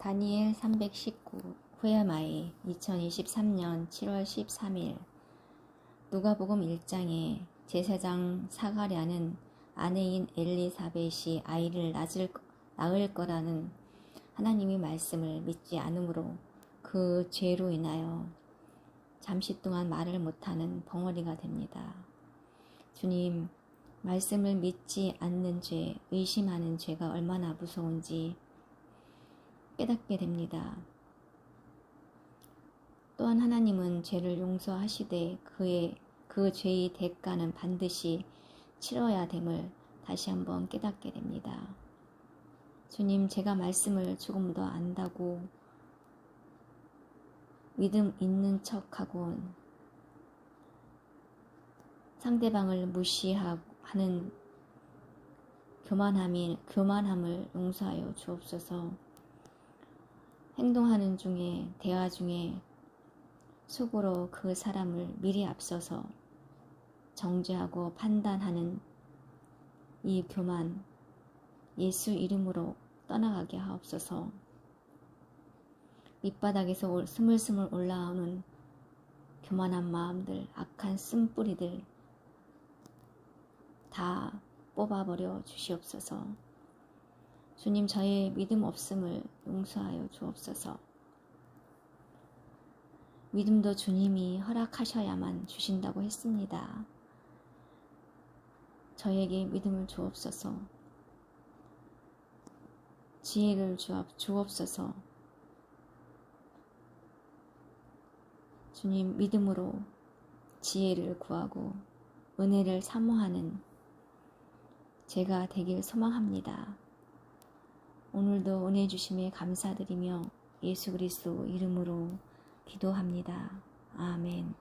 다니엘 319 후야마이 2023년 7월 13일 누가복음 1장에 제사장 사가랴는 아내인 엘리사벳이 아이를 낳을, 낳을 거라는 하나님의 말씀을 믿지 않으므로 그 죄로 인하여 잠시 동안 말을 못하는 벙어리가 됩니다. 주님, 말씀을 믿지 않는 죄, 의심하는 죄가 얼마나 무서운지 깨닫게 됩니다. 또한 하나님은 죄를 용서하시되 그의 그 죄의 대가는 반드시 치러야 됨을 다시 한번 깨닫게 됩니다. 주님, 제가 말씀을 조금 더 안다고 믿음 있는 척하곤 상대방을 무시하는 교만함이 교만함을 용서하여 주옵소서. 행동하는 중에 대화 중에 속으로 그 사람을 미리 앞서서 정죄하고 판단하는 이 교만 예수 이름으로 떠나가게 하옵소서. 밑바닥에서 스물스물 올라오는 교만한 마음들, 악한 쓴뿌리들 다 뽑아버려 주시옵소서. 주님 저의 믿음 없음을 용서하여 주옵소서. 믿음도 주님이 허락하셔야만 주신다고 했습니다. 저에게 믿음을 주옵소서. 지혜를 주옵소서. 주님 믿음으로 지혜를 구하고 은혜를 사모하는 제가 되길 소망합니다. 오늘도 은혜 주심에 감사드리며 예수 그리스도 이름으로 기도합니다. 아멘.